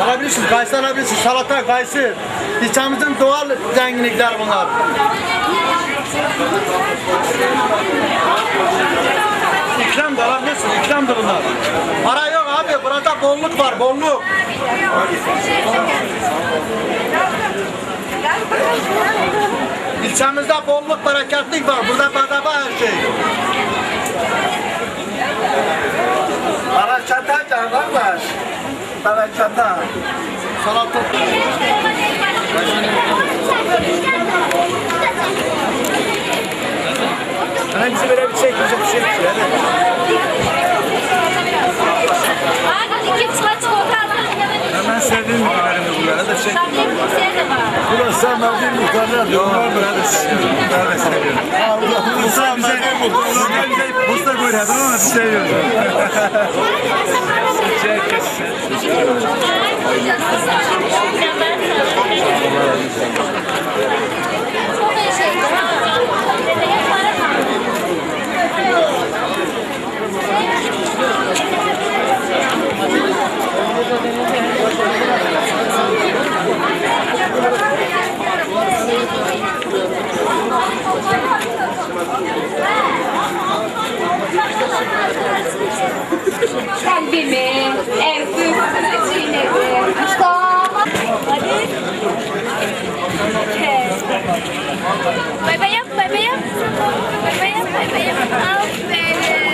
Alabilirsiniz, kayısı alabilirsiniz. Salata, kayısı. İlçemizin doğal zenginlikler bunlar. İkram da alabilirsin, ikram da bunlar. Para yok abi, burada bolluk var, bolluk. İlçemizde bolluk, bereketlik var. Burada bedava her şey. Berekete canlar var. Berekete. Salata. Hangisi böyle bir çek, bize bir şey. Abi Burası sen verdiğin muhtarlar. Yok, burada da seviyorum. Burada da seviyorum. Musa bize, Musa bize posta koydu ama biz seviyoruz. Çok iyi şey. Kalbimi en büyük çiğnedi. Mustafa. Hadi. Kes. Bay bay yap, bay bay. Bay bay bay bay yap.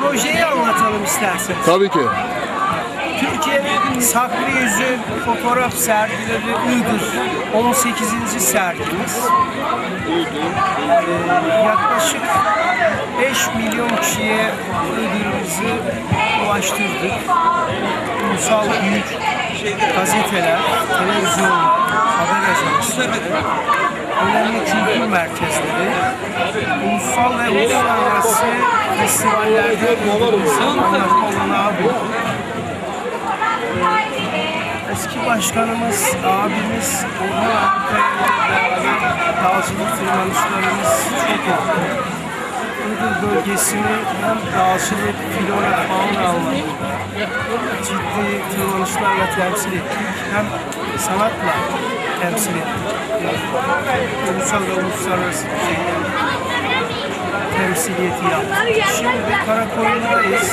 projeyi anlatalım istersen. Tabii ki. Türkiye'nin saklı yüzü fotoğraf sergileri Iğdır 18. sergimiz. Ee, yaklaşık 5 milyon kişiye Iğdır'ımızı ulaştırdık. Ulusal büyük gazeteler, televizyonlar, haber ajansları, önemli kültür merkezleri, ulusal ve uluslararası festivallerde anlatma olanağı bulduk. Eski başkanımız, abimiz Orhan Akkaya ile beraber dağcılık tırmanışlarımız çok oldu. Iğdır bölgesini hem dağcılık, flora, fauna ciddi tırmanışlarla temsil ettik. Hem sanatla temsil ettik. Ulusal ve uluslararası düzeyde temsiliyeti yaptık. Şimdi Karakoyun'dayız.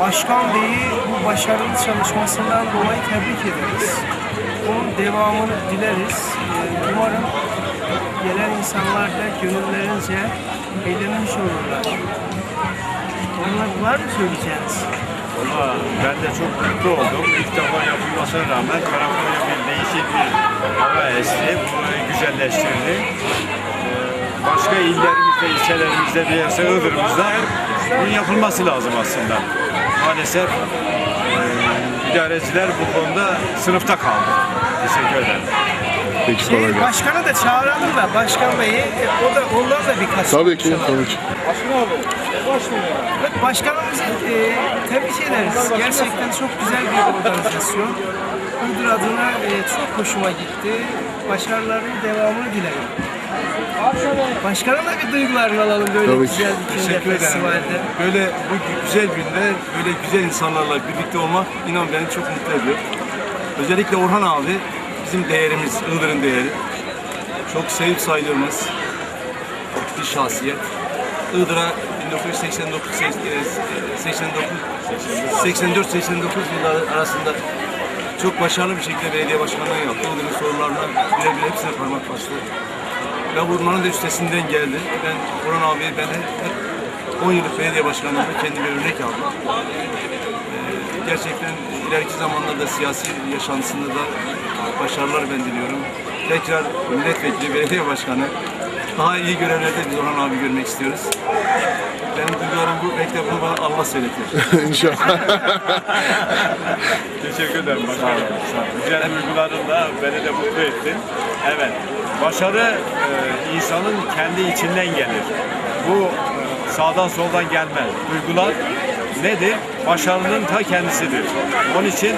Başkan Bey'i bu başarılı çalışmasından dolayı tebrik ederiz. Onun devamını dileriz. Umarım gelen insanlar da gönüllerince eğlenmiş olurlar. Onlar var mı söyleyeceğiniz? Valla ben de çok mutlu oldum. İlk defa yapılmasına rağmen Karakoy'a bir değişik bir hava esti. Bunu güzelleştirdi. Ee, Başka illerimizde, ilçelerimizde değilse Iğdır'ımızda bunun yapılması lazım aslında. Maalesef e, idareciler bu konuda sınıfta kaldı. Teşekkür ederim. Peki kolay gelsin. başkanı da çağıralım da Başkan Bey'i e, o da ondan da birkaç Tabii ki, tabii ki. Evet, Başkanımızı e, tebrik ederiz. Gerçekten çok güzel bir organizasyon. Iğdır adına e, çok hoşuma gitti. Başarıların devamını dilerim. Başkanın da bir duygularını alalım böyle Tabii ki. güzel bir günde, Teşekkür ederim. festivalde. Böyle bu güzel günde böyle güzel insanlarla birlikte olmak inan beni çok mutlu ediyor. Özellikle Orhan abi bizim değerimiz, Iğdır'ın değeri. Çok sevip saydığımız bir şahsiyet. Iğdır'a 1989 89 84 89 yılları arasında çok başarılı bir şekilde belediye başkanlığı yaptı. Iğdır'ın sorunlarına birebir hepsine parmak bastı. Ve vurmanın da üstesinden geldi. Ben Orhan abiyi ben hep, hep 10 yıllık belediye başkanlığında kendime örnek aldım. Gerçekten ileriki zamanlarda siyasi yaşantısında da başarılar ben diliyorum. Tekrar milletvekili, belediye başkanı daha iyi görevlerde biz Orhan abi görmek istiyoruz. Benim duygularım bu. Belki de bunu bana Allah söyletir. İnşallah. Teşekkür ederim başkanım. Güzel duygularınla beni de mutlu ettin. Evet, başarı e, insanın kendi içinden gelir. Bu e, sağdan soldan gelmez. Duygular nedir? Başarının ta kendisidir. Onun için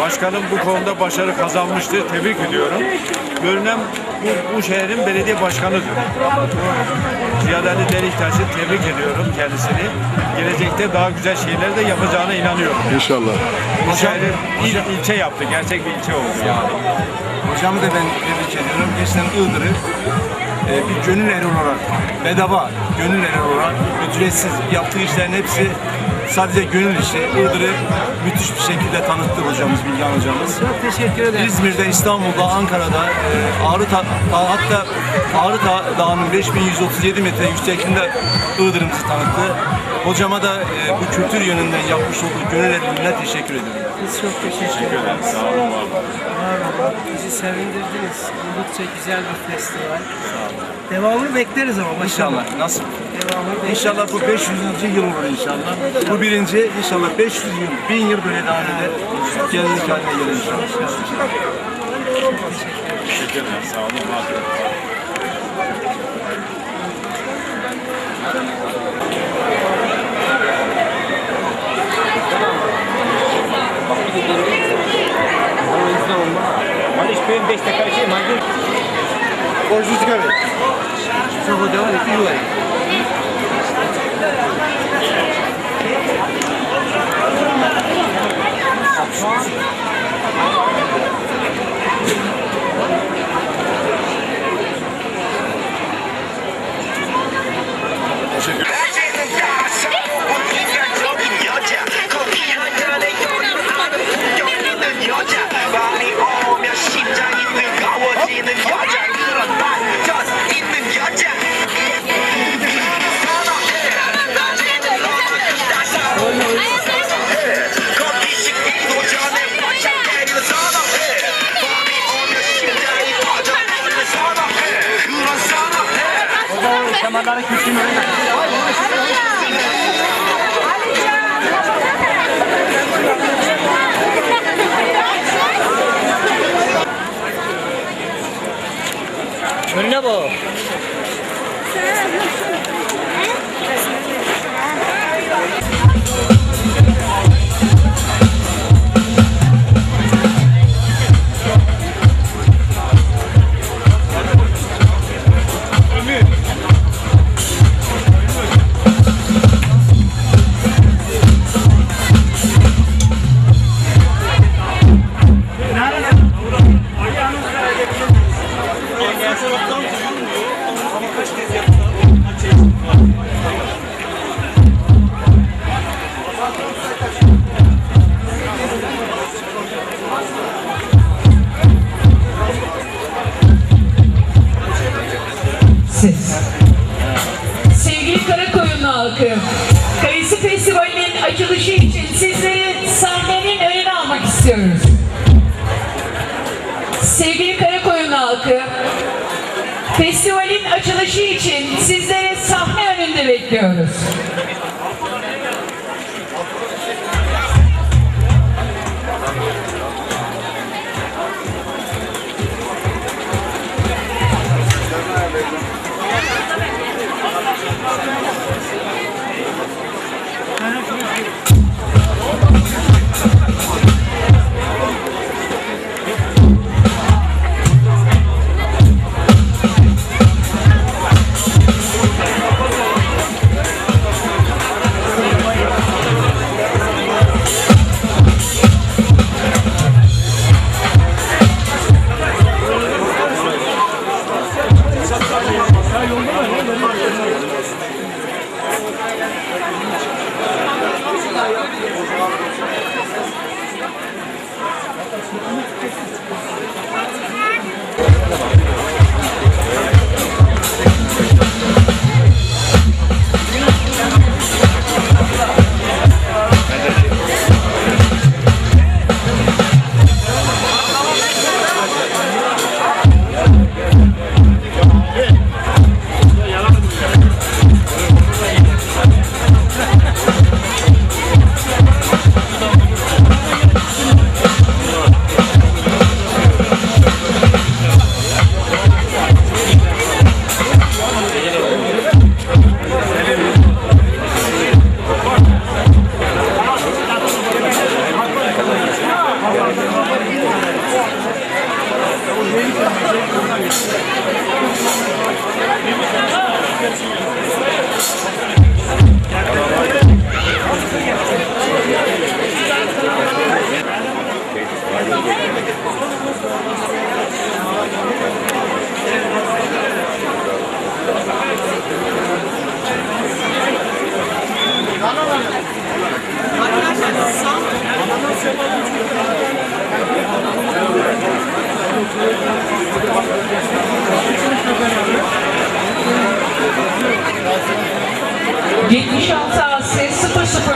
başkanım bu konuda başarı kazanmıştır. Tebrik ediyorum. Görünen bu, bu şehrin belediye başkanıdır. Ziya Ali Deliktaş'ı tebrik ediyorum kendisini. Gelecekte daha güzel şeyler de yapacağına inanıyorum. İnşallah. Bu şehri il, ilçe yaptı. Gerçek bir ilçe oldu yani. Hocamı da ben tebrik ediyorum. Gerçekten Iğdır'ı e, bir gönül eri olarak, bedava gönül eri olarak ücretsiz yaptığı işlerin hepsi sadece gönül işi. Iğdır'ı müthiş bir şekilde tanıttı hocamız, Bilgehan hocamız. Çok teşekkür ederim. İzmir'de, İstanbul'da, Ankara'da, e, Ağrı Ta- Ta- hatta Ağrı Ta- Dağı'nın 5137 metre yüksekliğinde Iğdır'ımızı tanıttı. Hocama da e, bu kültür yönünden yapmış olduğu gönül erliğine teşekkür ediyorum. Biz çok teşekkür ederiz. Sağ olun, var olun. Var olun. Bizi sevindirdiniz. Oldukça güzel bir festival. Devamını bekleriz ama başarılı. İnşallah. Nasıl? Devamını bekleriz. İnşallah bu 500. yıl olur inşallah. Bu birinci, inşallah 500 yıl, 1000 yıl böyle devam eder. Gelinlik haline gelir inşallah. Teşekkür ederim. Sağ olun, var olun. 낮에는 따서 우리가 적인 여자 커피 한 잔에 여유하는 여기는 여자 밤이 오면 심장 নেব। Halkı, Kayısı Festivali'nin açılışı için sizleri sahnenin önüne almak istiyoruz. Sevgili Karakoyunlu halkı, festivalin açılışı için sizleri sahne önünde bekliyoruz.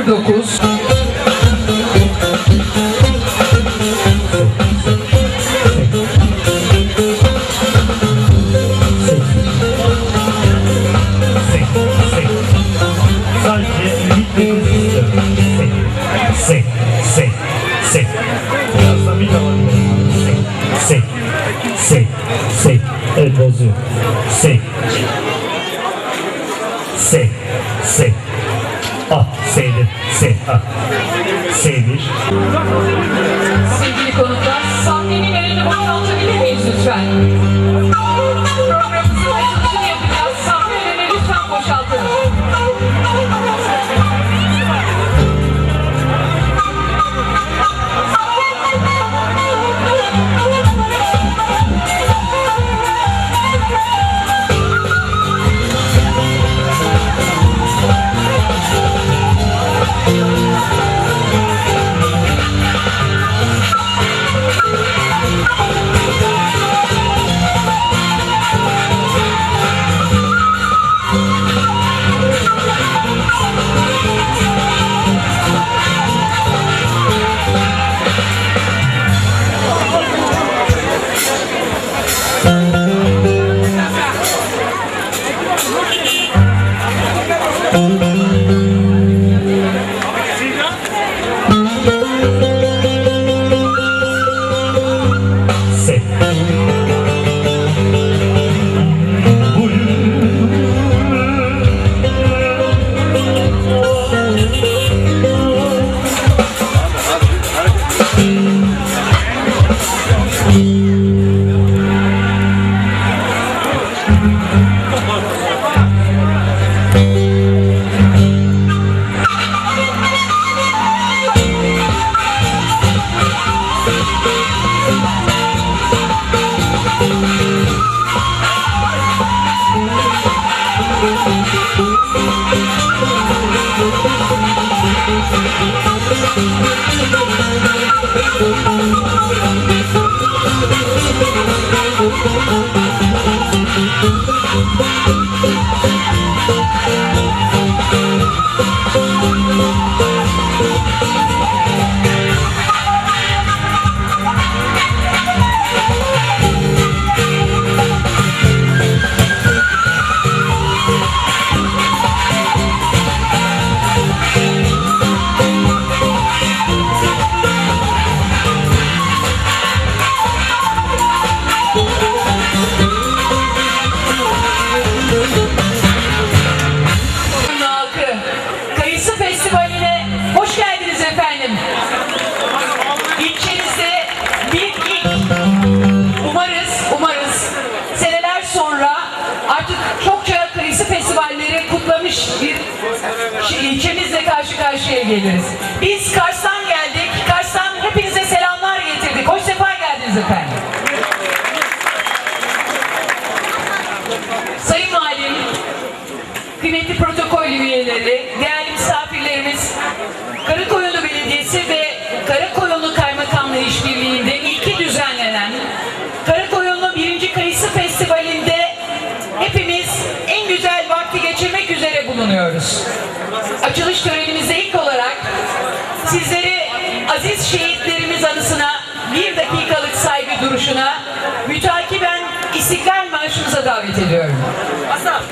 009 Sadece Karşıya geliriz. Biz Kars'tan geldik. Kars'tan hepinize selamlar getirdik. Hoş sefa geldiniz efendim. Sayın Valim, kıymetli protokol üyeleri, değerli misafirlerimiz, Karakoyunlu Belediyesi ve Karakoyunlu Kaymakamlığı işbirliğinde ilki düzenlenen Karakoyunlu 1. Kayısı Festivali'nde hepimiz en güzel vakti geçirmek üzere bulunuyoruz. Açılış törenimizde ilk olarak sizleri aziz şehitlerimiz anısına bir dakikalık saygı duruşuna mütakiben İstiklal Marşımıza davet ediyorum. Asaf.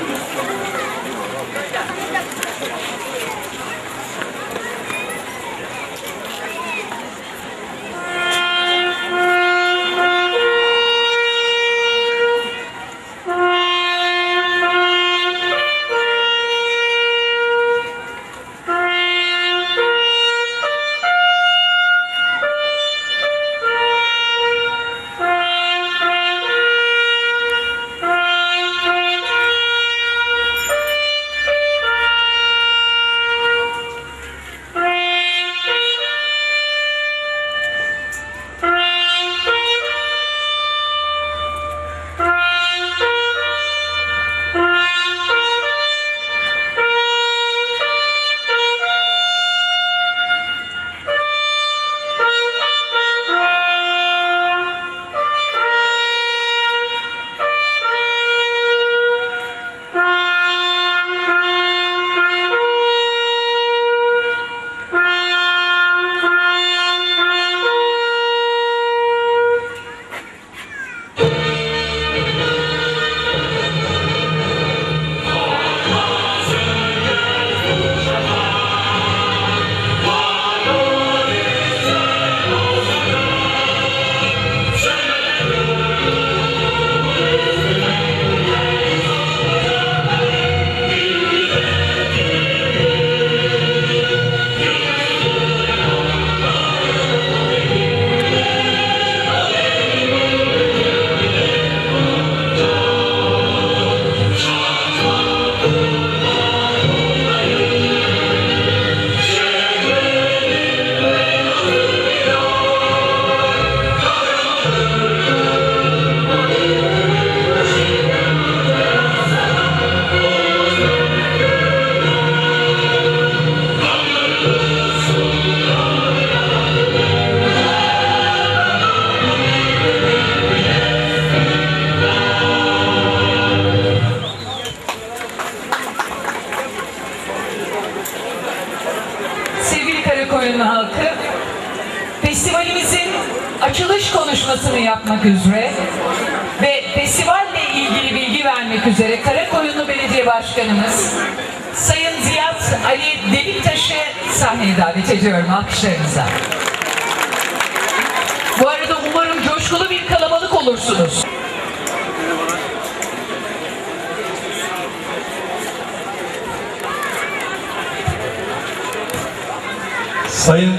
Sahneye davet ediyorum alkışlarınıza. Bu arada umarım coşkulu bir kalabalık olursunuz. Sayın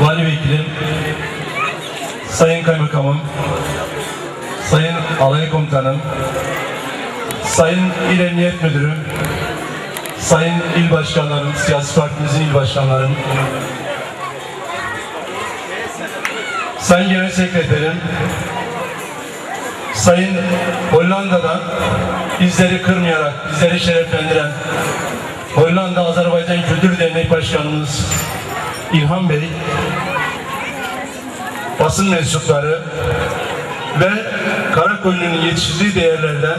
Vali Vekilim, Sayın Kaymakamım, Sayın Alay Komutanım, Sayın İl Emniyet Müdürü, Sayın İl Başkanlarım, siyasi partimizin il başkanlarım, Sayın Genel Sekreterim, Sayın Hollanda'dan bizleri kırmayarak, bizleri şereflendiren Hollanda Azerbaycan Kültür Dernek Başkanımız İlhan Bey, basın mensupları ve Karakoyunlu'nun yetiştirdiği değerlerden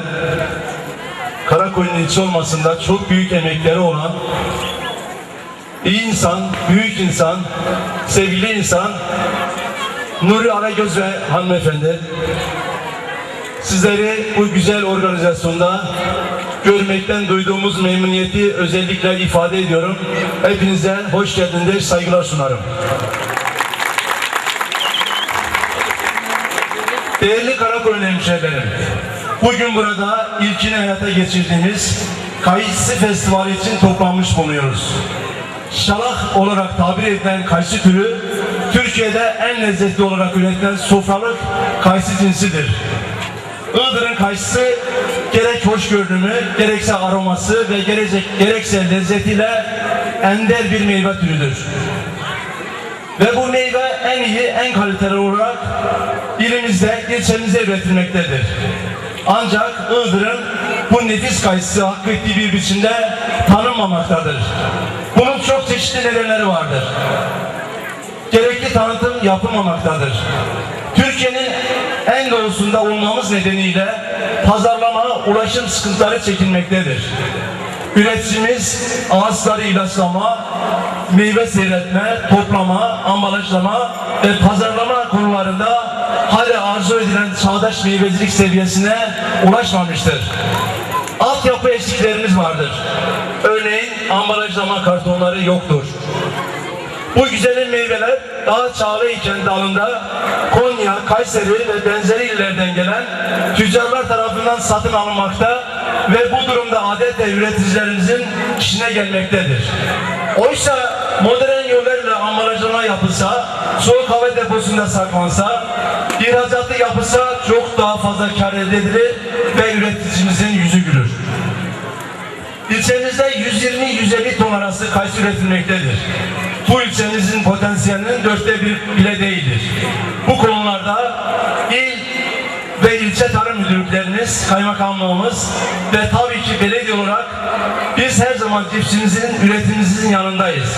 Karakoyunlu ilçe olmasında çok büyük emekleri olan iyi insan, büyük insan, sevgili insan Nuri Aragöz ve hanımefendi sizleri bu güzel organizasyonda görmekten duyduğumuz memnuniyeti özellikle ifade ediyorum. Hepinize hoş geldiniz, saygılar sunarım. Değerli Karakoyun hemşehrilerim, bugün burada ilkini hayata geçirdiğimiz Kayısı Festivali için toplanmış bulunuyoruz. Şalak olarak tabir edilen kayısı türü, Türkiye'de en lezzetli olarak üretilen sofralık kayısı cinsidir. Iğdır'ın kayısı gerek hoş görünümü, gerekse aroması ve gelecek, gerekse lezzetiyle ender bir meyve türüdür. Ve bu meyve en iyi, en kaliteli olarak ilimizde, ilçemizde üretilmektedir. Ancak Iğdır'ın bu nefis kayısı hakkı ettiği bir biçimde tanınmamaktadır. Bunun çok çeşitli nedenleri vardır. Gerekli tanıtım yapılmamaktadır. Türkiye'nin en doğusunda olmamız nedeniyle pazarlama, ulaşım sıkıntıları çekilmektedir. Üreticimiz ağaçları ilaçlama, meyve seyretme, toplama, ambalajlama ve pazarlama konularında hala arzu edilen çağdaş meyvecilik seviyesine ulaşmamıştır. Altyapı eksiklerimiz vardır. Örneğin ambalajlama kartonları yoktur. Bu güzelim meyveler daha çağlı iken dalında Konya, Kayseri ve benzeri illerden gelen tüccarlar tarafından satın alınmakta ve bu durumda adeta üreticilerimizin işine gelmektedir. Oysa modern yollarla ambalajlama yapılsa, soğuk hava deposunda saklansa, ihracatı yapılsa çok daha fazla kar edilir ve üreticimizin yüzü gülür. İlçemizde 120-150 ton arası kayısı üretilmektedir. Bu ilçemizin potansiyelinin dörtte bir bile değildir. Bu konularda il ve ilçe tarım müdürlüklerimiz, kaymakamlığımız ve tabii ki belediye olarak biz her zaman çiftçimizin, üretimimizin yanındayız.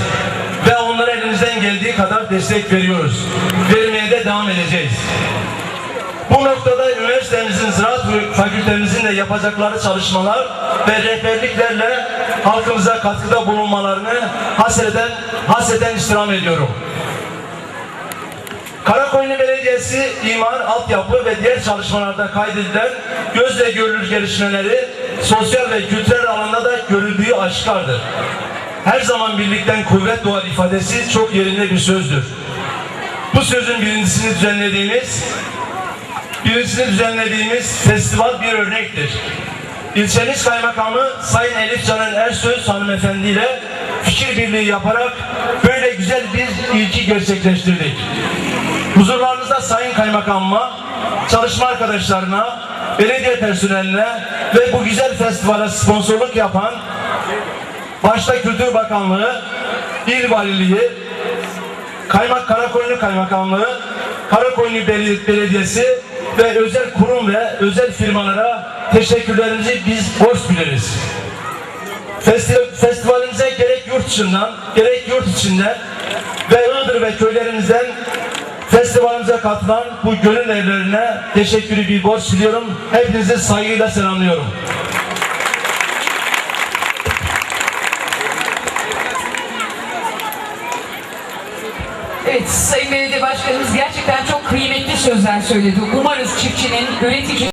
Ve onlara elimizden geldiği kadar destek veriyoruz. Vermeye de devam edeceğiz. Bu noktada üniversitemizin, ziraat fakültemizin de yapacakları çalışmalar ve rehberliklerle halkımıza katkıda bulunmalarını hasreden, hasreden istirham ediyorum. Karakoyunlu Belediyesi imar, altyapı ve diğer çalışmalarda kaydedilen gözle görülür gelişmeleri sosyal ve kültürel alanda da görüldüğü aşikardır. Her zaman birlikten kuvvet doğar ifadesi çok yerinde bir sözdür. Bu sözün birincisini düzenlediğimiz Birincisini düzenlediğimiz festival bir örnektir. İlçemiz Kaymakamı Sayın Elif Canan Ersöz hanımefendi ile fikir birliği yaparak böyle güzel bir ilki gerçekleştirdik. Huzurlarınızda Sayın Kaymakamıma, çalışma arkadaşlarına, belediye personeline ve bu güzel festivale sponsorluk yapan başta Kültür Bakanlığı, İl Valiliği, Kaymak Karakoyunlu Kaymakamlığı, Karakoyunlu Bel- Belediyesi ve özel kurum ve özel firmalara teşekkürlerimizi biz borç biliriz. Festi- Festivalimize gerek yurt dışından, gerek yurt içinden ve Iğdır ve köylerimizden festivalimize katılan bu gönül evlerine teşekkürü bir borç biliyorum. Hepinizi saygıyla selamlıyorum. Evet, Sayın Belediye Başkanımız gerçekten çok kıymetli sözler söyledi. Umarız çiftçinin, üretici